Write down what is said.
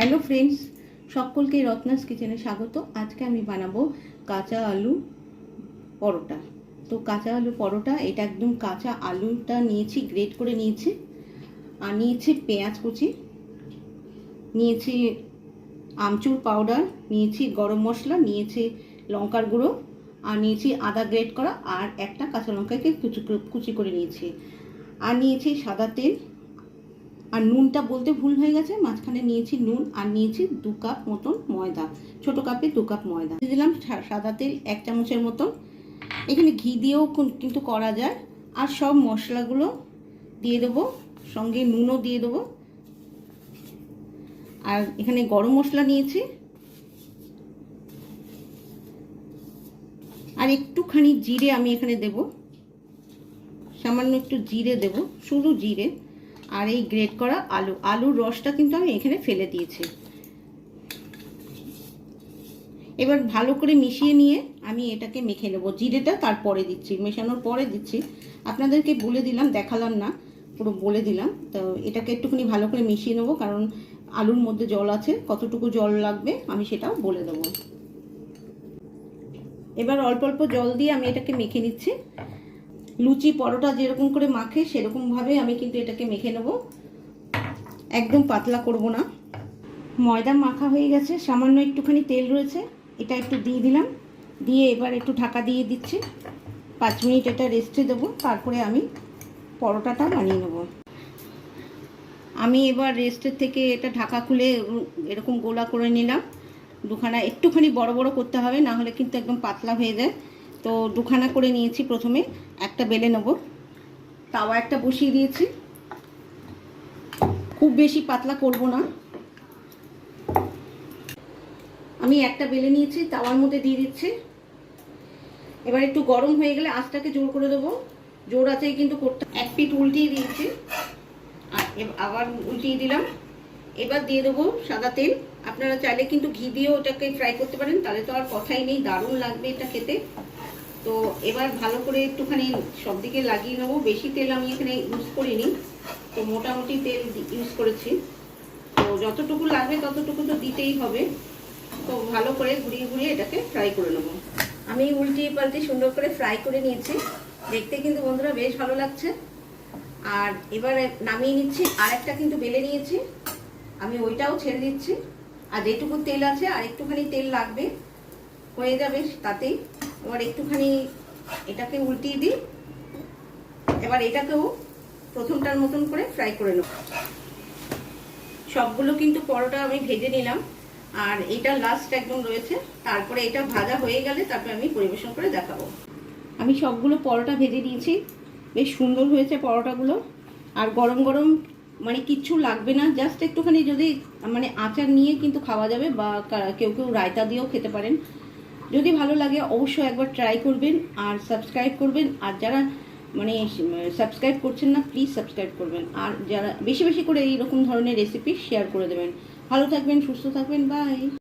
Hello friends সকলকে রত্নাস কিচেনে স্বাগত। আজকে আমি বানাবো কাঁচা আলু পরোটা। তো কাঁচা আলু পরোটা, এটা একদম কাঁচা আলুটা নিয়েছি গ্রেট করে নিয়েছি। আর নিয়েছি পেঁয়াজ কুচি, নিয়েছি আমচুর পাউডার নিয়েছি গরম মশলা, নিয়েছি লঙ্কার গুঁড়ো, আর নিয়েছি আদা গ্রেট করা, আর একটা কাঁচা লঙ্কাকে কুচি কুচি করে নিয়েছি। আর নিয়েছি সাদা তেল আর নুনটা বলতে ভুল হয়ে গেছে, মাঝখানে নিয়েছি নুন আর নিয়েছি দু কাপ মতন ময়দা, ছোট কাপে দু কাপ ময়দা। দিয়ে দিলাম সাদা তেল এক চামচের মতন। এখানে ঘি দিয়েও কোন- কিন্তু করা যায়। আর সব মশলাগুলো দিয়ে দেবো, সঙ্গে নুনও দিয়ে দেবো। আর এখানে গরম মশলা নিয়েছি। আর একটুখানি জিরে আমি এখানে দেব। সামান্য একটু জিরে দেব, শুধু জিরে। আর এই গ্রেট করা আলু। আলুর রসটা কিন্তু আমি এখানে ফেলে দিয়েছি। এবার ভালো করে মিশিয়ে নিয়ে আমি এটাকে মেখে নেব। জিরেটা তারপরে দিচ্ছি, মেশানোর পরে দিচ্ছি। আপনাদেরকে বলে দিলাম, দেখালাম না, পুরো বলে দিলাম। তো এটাকে একটুখানি ভালো করে মিশিয়ে নেব, কারণ আলুর মধ্যে জল আছে, কতটুকু জল লাগবে আমি সেটাও বলে দেবো। এবার অল্প অল্প জল দিয়ে আমি এটাকে মেখে নিচ্ছি। লুচি পরোটা যেরকম করে মাখে, সেরকমভাবে আমি কিন্তু এটাকে মেখে নেব। একদম পাতলা করব না। ময়দা মাখা হয়ে গেছে, সামান্য একটুখানি তেল রয়েছে, এটা একটু দিয়ে দিলাম। দিয়ে এবার একটু ঢাকা দিয়ে দিচ্ছি। পাঁচ মিনিট এটা রেস্টে দেবো, তারপরে আমি পরোটাটা বানিয়ে নেব। আমি এবার রেস্টের থেকে এটা ঢাকা খুলে এরকম গোলা করে নিলাম। দুখানা, একটুখানি বড় বড় করতে হবে, না হলে কিন্তু একদম পাতলা হয়ে যায়। তো দুখানা করে নিয়েছি প্রথমে, একটা বেলে নেব। তাওয়া একটা বসিয়ে দিয়েছি। খুব বেশি পাতলা করব না। আমি একটা বেলে নিয়েছি, তাওয়ার মধ্যে দিয়ে দিচ্ছি। এবার একটু গরম হয়ে গেলে আঁচটাকে জোর করে দেবো। জোর আছেই কিন্তু করতে। এক পিঠ উল্টিয়ে দিয়েছি। আর আবার উল্টিয়ে দিলাম। এবার দিয়ে দেবো সাদা তেল। আপনারা চাইলে কিন্তু ঘি দিয়েও ওটাকে ফ্রাই করতে পারেন। তাহলে তো আর কথাই নেই, দারুণ লাগবে এটা খেতে। তো এবার ভালো করে একটুখানি সব দিকে লাগিয়ে নেব। বেশি তেল আমি এখানে ইউজ করিনি, তো মোটামুটি তেল ইউজ করেছি। তো যতটুকু লাগবে ততটুকু তো দিতেই হবে। তো ভালো করে ঘুরিয়ে ঘুরিয়ে এটাকে ফ্রাই করে নেব। আমি উল্টিয়ে পাল্টে সুন্দর করে ফ্রাই করে নিয়েছি। দেখতে কিন্তু বন্ধুরা বেশ ভালো লাগছে। আর এবারে নামিয়ে নিচ্ছি, আর একটা কিন্তু বেলে নিয়েছি। আমি ওইটাও ছেড়ে দিচ্ছি। আর যেটুকু তেল আছে আর একটুখানি তেল লাগবে, হয়ে যাবে তাতেই। এবার একটুখানি এটাকে উল্টিয়ে দিই। এবার এটাকেও প্রথমটার মতন করে ফ্রাই করে নেব। সবগুলো কিন্তু পরোটা আমি ভেজে নিলাম। আর এটা লাস্ট একদম রয়েছে। তারপরে এটা ভাজা হয়ে গেলে তারপরে আমি পরিবেশন করে দেখাবো। আমি সবগুলো পরোটা ভেজে দিয়েছি বেশ সুন্দর হয়েছে পরোটাগুলো। আর গরম গরম মানে কিচ্ছু লাগবে না। জাস্ট একটুখানি যদি মানে আচার নিয়ে কিন্তু খাওয়া যাবে বা কেউ কেউ রায়তা দিয়েও খেতে পারেন। যদি ভালো লাগে, অবশ্যই একবার ট্রাই করবেন আর সাবস্ক্রাইব করবেন। আর যারা মানে সাবস্ক্রাইব করছেন না প্লিজ সাবস্ক্রাইব করবেন। আর যারা বেশি বেশি করে এই রকম ধরনের রেসিপি শেয়ার করে দেবেন। ভালো থাকবেন, সুস্থ থাকবেন বাই